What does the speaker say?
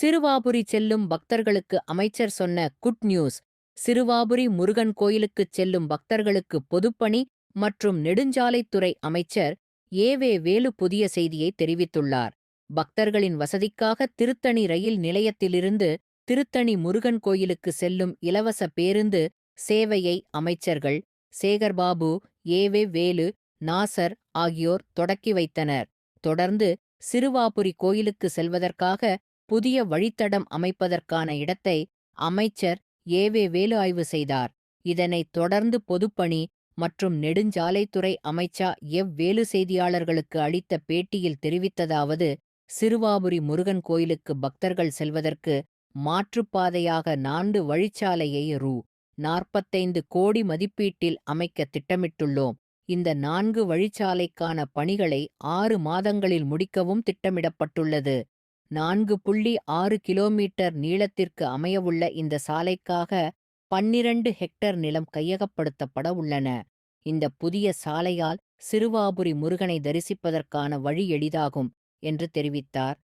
சிறுவாபுரி செல்லும் பக்தர்களுக்கு அமைச்சர் சொன்ன குட் நியூஸ் சிறுவாபுரி முருகன் கோயிலுக்குச் செல்லும் பக்தர்களுக்கு பொதுப்பணி மற்றும் நெடுஞ்சாலைத்துறை அமைச்சர் ஏவே வேலு புதிய செய்தியை தெரிவித்துள்ளார். பக்தர்களின் வசதிக்காக திருத்தணி ரயில் நிலையத்திலிருந்து திருத்தணி முருகன் கோயிலுக்கு செல்லும் இலவச பேருந்து சேவையை அமைச்சர்கள் சேகர்பாபு ஏவே வேலு நாசர் ஆகியோர் தொடக்கி வைத்தனர். தொடர்ந்து சிறுவாபுரி கோயிலுக்கு செல்வதற்காக புதிய வழித்தடம் அமைப்பதற்கான இடத்தை அமைச்சர் ஏவே வேலு ஆய்வு செய்தார். இதனைத் தொடர்ந்து பொதுப்பணி மற்றும் நெடுஞ்சாலைத்துறை அமைச்சா எவ். வேலு செய்தியாளர்களுக்கு அளித்த பேட்டியில் தெரிவித்ததாவது சிறுவாபுரி முருகன் கோயிலுக்கு பக்தர்கள் செல்வதற்கு மாற்றுப்பாதையாக நான்கு வழிச்சாலையை ரூ. நாற்பத்தைந்து கோடி மதிப்பீட்டில் அமைக்க திட்டமிட்டுள்ளோம். இந்த நான்கு வழிச்சாலைக்கான பணிகளை ஆறு மாதங்களில் முடிக்கவும் திட்டமிடப்பட்டுள்ளது. நான்கு புள்ளி ஆறு கிலோமீட்டர் நீளத்திற்கு அமையவுள்ள இந்த சாலைக்காக பன்னிரண்டு ஹெக்டர் நிலம் கையகப்படுத்தப்பட உள்ளன. இந்த புதிய சாலையால் சிறுவாபுரி முருகனை தரிசிப்பதற்கான வழி எளிதாகும் என்று தெரிவித்தார்.